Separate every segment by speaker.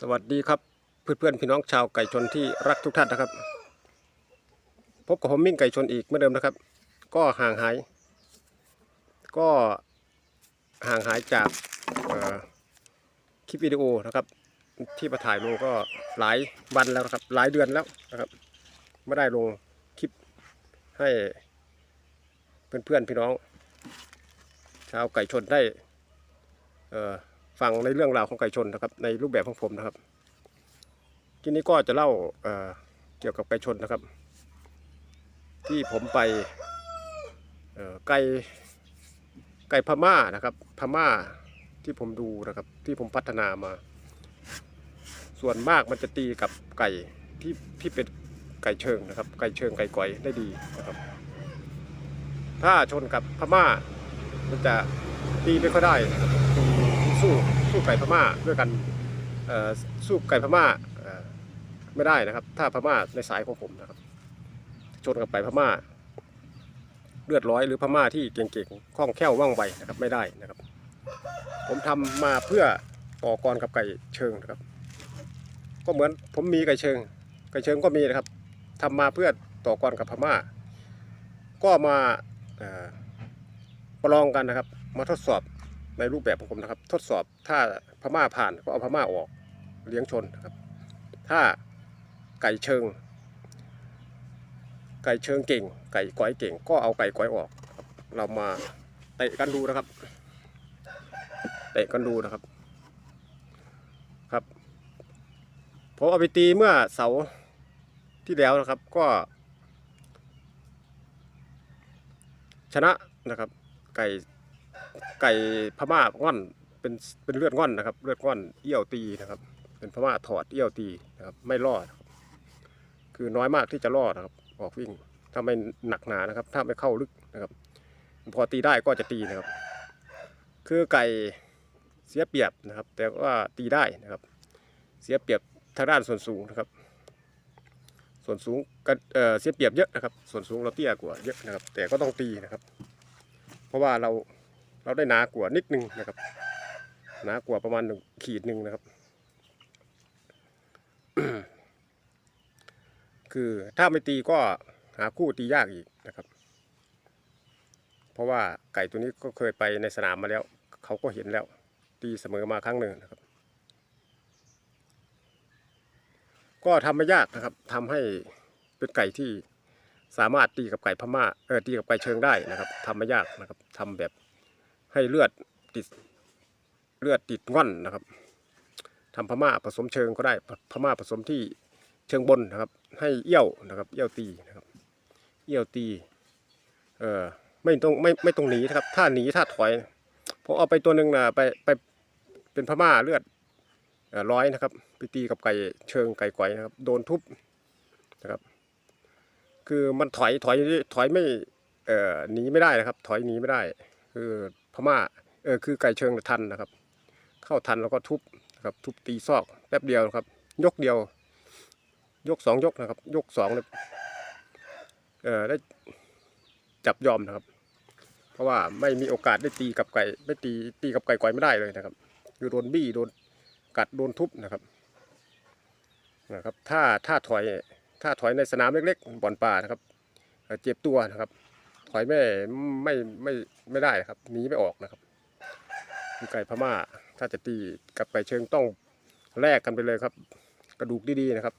Speaker 1: สวัสดีครับเพื่อนๆพี่น้องชาวไก่ชนที่รักทุกท่านนะครับ พบกับผมมิ่งไก่ชนอีกเหมื่อนเดิมนะครับ ก็ห่างหาย ก็ห่างหายจากคลิปวิดีโอนะครับที่มาถ่ายลงก็หลายวันแล้วนะครับ หลายเดือนแล้วนะครับ ไม่ได้ลงคลิปให้เพื่อนๆพี่น้อง ชาวไก่ชนได้เออ ฟังในเรื่องราวของไก่ชนนะครับ ในรูปแบบของผมนะครับ ทีนี้ก็จะเล่าเเกี่ยวกับไก่ชนนะครับ ที่ผมไปไก่ไก่พม่านะครับพม่าที่ผมดูนะครับ ที่ผมพัฒนามา ส่วนมากมันจะตีกับไก่ที่ที่เป็นไก่เชิงนะครับ ไก่เชิงไก่ก่อยได้ดีนะครับ ถ้าชนกับพม่ามันจะตีไม่ค่อยได้นะครับ สู้สู้ไก่พม่าด้วยกันสู้ไก่พม่าไม่ได้นะครับ ถ้าพม่าในสายของผมนะครับชนกับไก่พม่า เลือดร้อยหรือพม่าที่เก่งๆคล่องแคล่วว่องไวนะครับไม่ได้นะครับ ผมทำมาเพื่อต่อกรกับไก่เชิงนะครับ ก็เหมือนผมมีไก่เชิง ไก่เชิงก็มีนะครับทำมาเพื่อต่อกรกับพม่า ก็มาประลองกันนะครับ มาทดสอบ ในรูปแบบของผมนะครับ ทดสอบถ้าพม่าผ่านก็เอาพม่าออกเลี้ยงชนครับ ถ้าไก่เชิง ไก่เชิงเก่ง ไก่ก้อยเก่ง ก็เอาไก่ก้อยออกครับเรามาเตะกันดูนะครับเตะกันดูนะครับครับผมเอาไปตีเมื่อเสาร์ที่แล้วนะครับก็ ชนะนะครับ ไก่ ไก่พม่าง่อนเป็นเป็นเลือดง่อนนะครับ เลือดง่อนเอี้ยวตีนะครับ เป็นพม่าถอดเอี้ยวตีนะครับไม่รอดค,คือน้อยมากที่จะรอดนะครับ ออกวิ่งถ้าไม่หนักหนานะครับ ถ้าไม่เข้าลึกนะครับ พอตีได้ก็จะตีนะครับ คือไก่เสียเปรียบนะครับ แต่ว่าตีได้นะครับ เสียเปรียบทางด้านส่วนสูงนะครับ ส่วนสูงก็เอ่อเสียเปรียบเยอะนะครับ ส่วนสูงเราเตี้ยกว่าเยอะนะครับ แต่ก็ต้องตีนะครับ เพราะว่าเรา เราได้หนากว่านิดนึงนะครับ หนากว่าประมาณหนึ่งขีดหนึ่งนะครับ คือถ้าไม่ตีก็หาคู่ตียากอีกนะครับ เพราะว่าไก่ตัวนี้ก็เคยไปในสนามมาแล้ว เขาก็เห็นแล้ว ตีเสมอมาครั้งหนึ่งนะครับ ก็ทำไม่ยากนะครับทำให้เป็นไก่ที่สามารถตีกับไก่พม่าเออตีกับไก่เชิงได้นะครับทำไม่ยากนะครับทำแบบ ให้เลือดติดเลือดติดง่อนนะครับทำพม่าผสมเชิงก็ได้พม่าผสมที่เชิงบนนะครับ ให้เอี้ยวนะครับ เอี้ยวตีนะครับเอี้ยวตีเออไม่ต้องไม่ไม่ต้องหนีนะครับ ถ้าหนีถ้าถอยผมเอาไปตัวหนึ่งนะไปไปเป็นพม่าเลือดร้อยนะครับไปตีกับไก่เชิงไก่ไก่นะครับ โดนทุบนะครับ คือมันถอยถอยถอยไม่เอ่อหนีไม่ได้นะครับ ถอยหนีไม่ได้ คือ พม่าเออคือไก่เชิงทันนะครับ เข้าทันแล้วก็ทุบนะครับทุบตีซอกแป๊บเดียวครับ ยกเดียว ยกสองยกนะครับ ยกสองเนี่ยเออได้จับยอมนะครับ เพราะว่าไม่มีโอกาสได้ตีกับไก่ไม่ตีตีกับไก่ก่อยไม่ได้เลยนะครับคือโดนบี้โดนกัดโดนทุบนะครับนะครับถ้าถ้าถอยถ้าถอยในสนามเล็กๆบ่อนป่านะครับเจ็บตัวนะครับ อยไม่ไม่ไม่ไม่ได้ครับหนีไม่ออกนะครับคือไก่พม่า ถ้าจะตีกลับไก่เชิงต้องแลกกันไปเลยครับ กระดูกดีๆนะครับ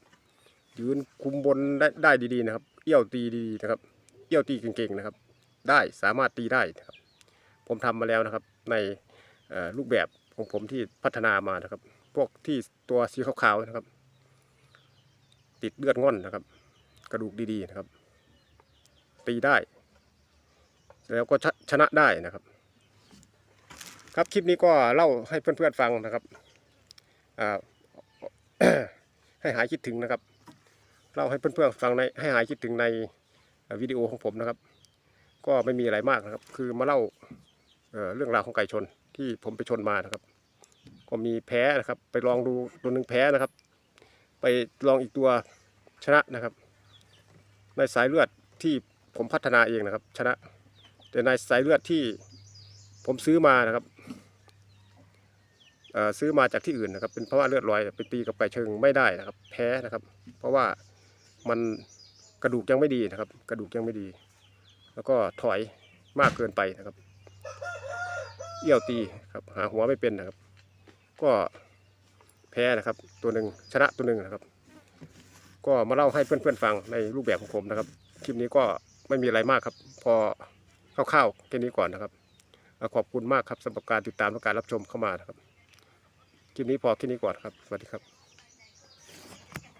Speaker 1: ยืนคุมบนได้ได้ดีๆนะครับ เอี้ยวตีดีๆนะครับ เอี้ยวตีเก่งๆนะครับ ได้สามารถตีได้นะครับ ผมทำมาแล้วนะครับ ในรูปแบบของผมที่พัฒนามานะครับ พวกที่ตัวสีขาวๆนะครับ ติดเลือดง่อนนะครับ กระดูกดีๆนะครับ ตีได้ แล้วก็ชชนะได้นะครับ ครับคลิปนี้ก็เล่าให้เพื่อนๆฟังนะครับให้หายคิดถึงนะครับเล่าให้เพื่อนๆฟังในให้หายคิดถึงในวิดีโอของผมนะครับ ก็ไม่มีอะไรมากนะครับ คือมาเล่าเรื่องราวของไก่ชนที่ผมไปชนมานะครับ ก็มีแพ้นะครับ ไปลองดูตัวหนึ่งแพ้นะครับ ไปลองอีกตัวชนะนะครับ ในสายเลือดที่ผมพัฒนาเองนะครับ ชนะ แต่ในสายเลือดที่ผมซื้อมานะครับซื้อมาจากที่อื่นนะครับ เป็นเพราะว่าเลือดลอยไปตีกับไก่เชิงไม่ได้นะครับ แพ้นะครับ เพราะว่ามันกระดูกยังไม่ดีนะครับ กระดูกยังไม่ดี แล้วก็ถอยมากเกินไปนะครับเอี้ยวตีครับ หาหัวไม่เป็นนะครับ ก็แพ้นะครับ ตัวหนึ่งชนะตัวหนึ่งนะครับ ก็มาเล่าให้เพื่อนๆฟังในรูปแบบของผมนะครับคลิปนี้ก็ไม่มีอะไรมากครับ พอ คร่าวๆแค่นี้ก่อนนะครับขอบคุณมากครับสำหรับการติดตามและการรับชมเข้ามานะครับคลิปนี้พอแค่นี้ก่อนครับสวัสดีครับ